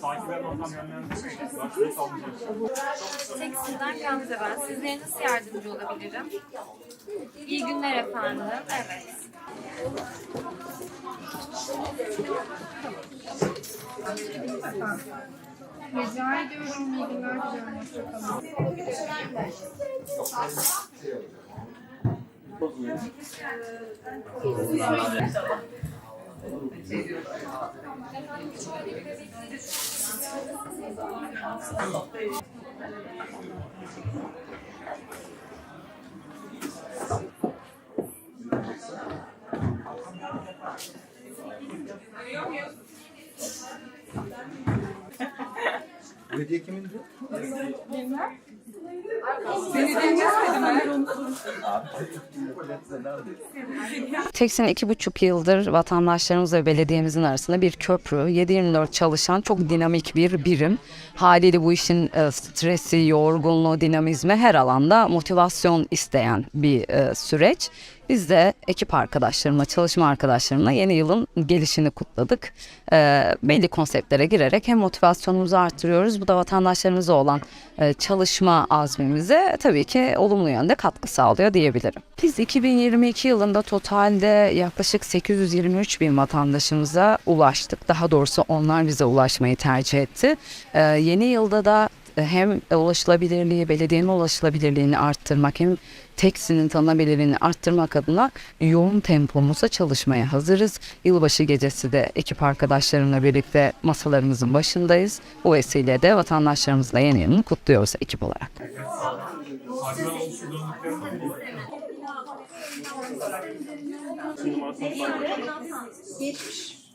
Takibe bakan Gamze ben. Sizlere nasıl yardımcı olabilirim? İyi günler efendim. Evet. Rica ediyorum. İyi günler diliyorum. Hoşçakalın. Görüyor muyuz? Hediye kimindi? Teksin iki buçuk yıldır vatandaşlarımız ve belediyemizin arasında bir köprü. 7-24 çalışan çok dinamik bir birim. Haliyle bu işin e, stresi, yorgunluğu, dinamizmi her alanda motivasyon isteyen bir e, süreç. Biz de ekip arkadaşlarımla, çalışma arkadaşlarımla yeni yılın gelişini kutladık. E, belli konseptlere girerek hem motivasyonumuzu artırıyoruz. Bu da vatandaşlarımıza olan e, çalışma azmimize tabii ki olumlu yönde katkı sağlıyor diyebilirim. Biz 2022 yılında totalde yaklaşık 823 bin vatandaşımıza ulaştık. Daha doğrusu onlar bize ulaşmayı tercih etti. E, yeni yılda da hem ulaşılabilirliği, belediyenin ulaşılabilirliğini arttırmak hem Teksinin tanınabilirliğini arttırmak adına yoğun tempomuzda çalışmaya hazırız. Yılbaşı gecesi de ekip arkadaşlarımla birlikte masalarımızın başındayız. Bu vesileyle de vatandaşlarımızla yeni yılını kutluyoruz ekip olarak. Geçmiş.